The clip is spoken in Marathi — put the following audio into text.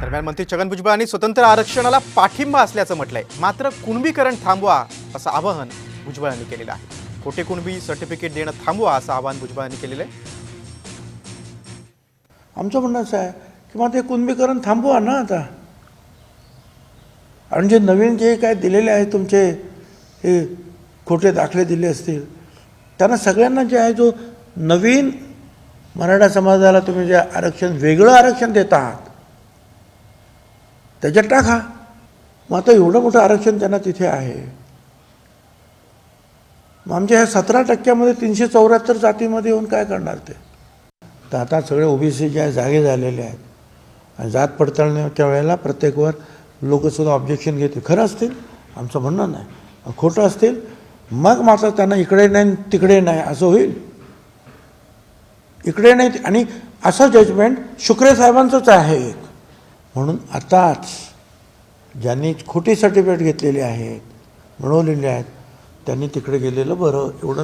दरम्यान मंत्री छगन भुजबळांनी स्वतंत्र आरक्षणाला पाठिंबा असल्याचं म्हटलंय. मात्र कुणबीकरण थांबवा असं आवाहन भुजबळांनी केलेलं आहे. खोटे कुणबी सर्टिफिकेट देणं थांबवा असं आवाहन भुजबळांनी केलेलं आहे. आमचं म्हणणं असं आहे की मग ते कुणबीकरण थांबवा ना आता. आणि जे नवीन जे काय दिलेले आहे तुमचे हे खोटे दाखले दिले असतील त्यांना सगळ्यांना जे आहे जो नवीन मराठा समाजाला तुम्ही जे आरक्षण वेगळं आरक्षण देत आहात त्याच्यात टाका. मग आता एवढं मोठं आरक्षण त्यांना तिथे आहे. मग आमच्या ह्या सतरा टक्क्यामध्ये तीनशे चौऱ्याहत्तर जातीमध्ये येऊन काय करणार ते? तर आता सगळे ओबीसी जे आहे जागे झालेले आहेत. आणि जात पडताळण्याच्या वेळेला प्रत्येकवर लोकसुद्धा ऑब्जेक्शन घेते खरं असतील? आमचं म्हणणं नाही. खोटं असतील? मग मात्र त्यांना इकडे नाही तिकडे नाही असं होईल. इकडे नाही आणि असं जजमेंट शुक्रे साहेबांचंच आहे. एक म्हणून आताच ज्यांनी खोटी सर्टिफिकेट घेतलेली आहेत मिळवलेली आहेत त्यांनी तिकडे गेलेलं बरं एवढं